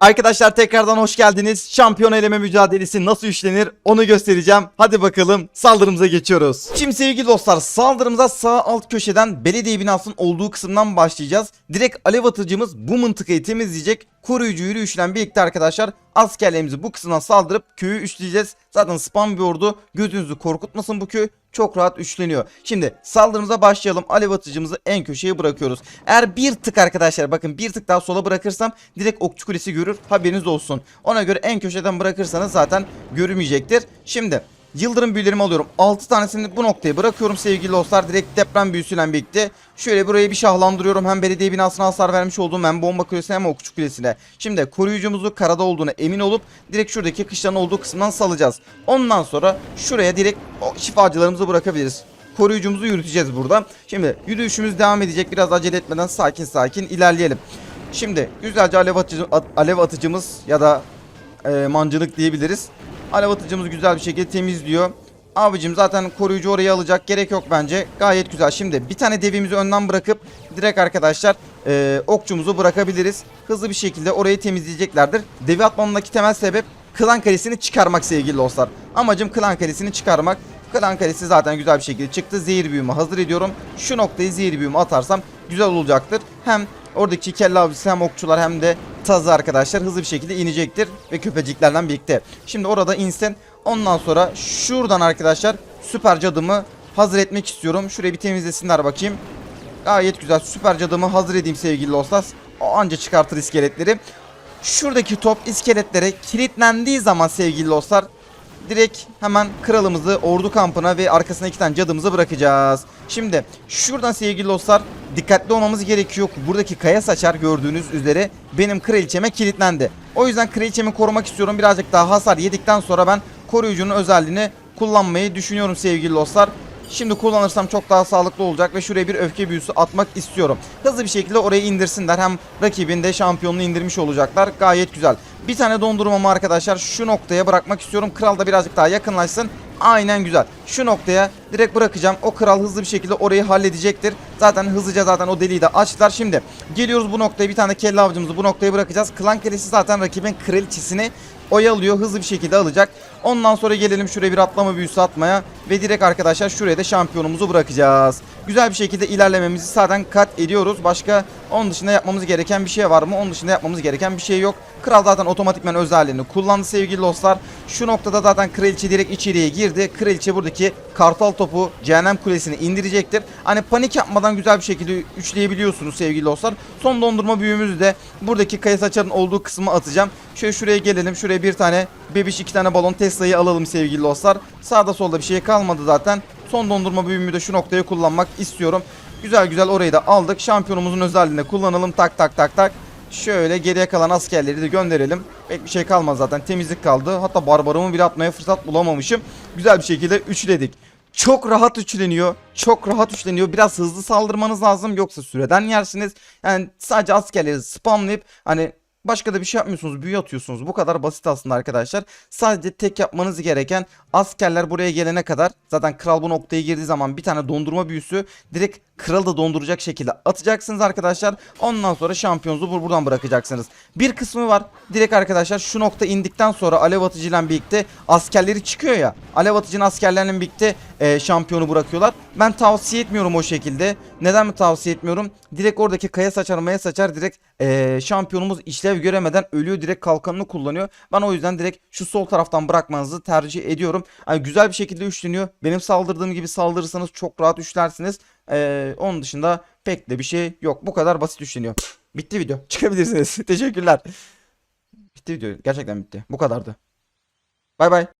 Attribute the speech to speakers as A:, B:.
A: Arkadaşlar tekrardan hoş geldiniz. Şampiyon eleme mücadelesi nasıl işlenir onu göstereceğim. Hadi bakalım saldırımıza geçiyoruz. Şimdi sevgili dostlar saldırımıza sağ alt köşeden belediye binasının olduğu kısımdan başlayacağız. Direkt alev atıcımız bu mıntıkayı temizleyecek. Koruyucu yürüyüşle birlikte arkadaşlar askerlerimizi bu kısımdan saldırıp köyü üçleyeceğiz. Zaten spam bir ordu gözünüzü korkutmasın bu köy. Çok rahat üçleniyor. Şimdi saldırımıza başlayalım. Alev atıcımızı en köşeye bırakıyoruz. Eğer bir tık arkadaşlar bakın bir tık daha sola bırakırsam direkt okçu kulesi görür. Haberiniz olsun. Ona göre en köşeden bırakırsanız zaten görmeyecektir. Şimdi Yıldırım büyülerimi alıyorum. 6 tanesini bu noktaya bırakıyorum sevgili dostlar. Direkt deprem büyüsüyle birlikte. Şöyle burayı bir şahlandırıyorum. Hem belediye binasına hasar vermiş olduğum hem bomba kulesine hem okçu kulesine. Şimdi koruyucumuzu karada olduğuna emin olup direkt şuradaki kışlanın olduğu kısımdan salacağız. Ondan sonra şuraya direkt şifacılarımızı bırakabiliriz. Koruyucumuzu yürüteceğiz burada. Şimdi yürüyüşümüz devam edecek. Biraz acele etmeden sakin sakin ilerleyelim. Şimdi güzelce alev, atıcı, at- alev atıcımız ya da e, mancınık diyebiliriz. Alev atıcımız güzel bir şekilde temizliyor. Abicim zaten koruyucu oraya alacak gerek yok bence. Gayet güzel. Şimdi bir tane devimizi önden bırakıp direkt arkadaşlar e, okçumuzu bırakabiliriz. Hızlı bir şekilde orayı temizleyeceklerdir. Devi atmamdaki temel sebep klan kalesini çıkarmak sevgili dostlar. Amacım klan kalesini çıkarmak. Klan kalesi zaten güzel bir şekilde çıktı. Zehir büyümü hazır ediyorum. Şu noktayı zehir büyümü atarsam güzel olacaktır. Hem oradaki kelle avcısı hem okçular hem de tazı arkadaşlar hızlı bir şekilde inecektir. Ve köpeciklerden birlikte. Şimdi orada insin. Ondan sonra şuradan arkadaşlar süper cadımı hazır etmek istiyorum. Şurayı bir temizlesinler bakayım. Gayet güzel süper cadımı hazır edeyim sevgili dostlar. O anca çıkartır iskeletleri. Şuradaki top iskeletlere kilitlendiği zaman sevgili dostlar direkt hemen kralımızı ordu kampına ve arkasına iki tane cadımızı bırakacağız. Şimdi şuradan sevgili dostlar dikkatli olmamız gerekiyor. Buradaki kaya saçar gördüğünüz üzere benim kraliçeme kilitlendi. O yüzden kraliçemi korumak istiyorum. Birazcık daha hasar yedikten sonra ben koruyucunun özelliğini kullanmayı düşünüyorum sevgili dostlar. Şimdi kullanırsam çok daha sağlıklı olacak ve şuraya bir öfke büyüsü atmak istiyorum. Hızlı bir şekilde oraya indirsinler. Hem rakibin de şampiyonluğu indirmiş olacaklar. Gayet güzel. Bir tane dondurmamı arkadaşlar şu noktaya bırakmak istiyorum. Kral da birazcık daha yakınlaşsın. Aynen güzel. Şu noktaya direkt bırakacağım. O kral hızlı bir şekilde orayı halledecektir. Zaten hızlıca zaten o deliği de açtılar. Şimdi geliyoruz bu noktaya bir tane kelle avcımızı bu noktaya bırakacağız. Klan kalesi zaten rakibin kraliçesini oyalıyor. Hızlı bir şekilde alacak. Ondan sonra gelelim şuraya bir atlama büyüsü atmaya. Ve direkt arkadaşlar şuraya da şampiyonumuzu bırakacağız. Güzel bir şekilde ilerlememizi zaten kat ediyoruz. Başka onun dışında yapmamız gereken bir şey var mı? Onun dışında yapmamız gereken bir şey yok. Kral zaten otomatikman özelliğini kullandı sevgili dostlar. Şu noktada zaten kraliçe direkt içeriye girdi. Kraliçe buradaki kartal topu cehennem kulesini indirecektir. Hani panik yapmadan güzel bir şekilde üçleyebiliyorsunuz sevgili dostlar. Son dondurma büyüğümüzü de buradaki kaya saçarın olduğu kısmı atacağım. Şöyle şuraya gelelim. Şuraya bir tane bebiş iki tane balon Tesla'yı alalım sevgili dostlar. Sağda solda bir şey kalmadı zaten. Son dondurma büyüğümü de şu noktaya kullanmak istiyorum. Güzel güzel orayı da aldık. Şampiyonumuzun özelliğini kullanalım. Tak tak tak tak. Şöyle geriye kalan askerleri de gönderelim. Pek bir şey kalmaz zaten. Temizlik kaldı. Hatta barbarımı bile atmaya fırsat bulamamışım. Güzel bir şekilde üçledik. Çok rahat üçleniyor. Çok rahat üçleniyor. Biraz hızlı saldırmanız lazım. Yoksa süreden yersiniz. Yani sadece askerleri spamlayıp hani Başka da bir şey yapmıyorsunuz. Büyü atıyorsunuz. Bu kadar basit aslında arkadaşlar. Sadece tek yapmanız gereken askerler buraya gelene kadar zaten kral bu noktaya girdiği zaman bir tane dondurma büyüsü direkt kralı da donduracak şekilde atacaksınız arkadaşlar. Ondan sonra şampiyonunuzu bur- buradan bırakacaksınız. Bir kısmı var. Direkt arkadaşlar şu nokta indikten sonra alev atıcıyla birlikte askerleri çıkıyor ya. Alev atıcının askerlerle birlikte e, şampiyonu bırakıyorlar. Ben tavsiye etmiyorum o şekilde. Neden mi tavsiye etmiyorum? Direkt oradaki kaya saçar maya saçar direkt e, şampiyonumuz işlev göremeden ölüyor. Direkt kalkanını kullanıyor. Ben o yüzden direkt şu sol taraftan bırakmanızı tercih ediyorum. Hani güzel bir şekilde üçleniyor. Benim saldırdığım gibi saldırırsanız çok rahat üçlersiniz. E, onun dışında pek de bir şey yok. Bu kadar basit üçleniyor. Bitti video. Çıkabilirsiniz. Teşekkürler. Bitti video. Gerçekten bitti. Bu kadardı. Bay bay.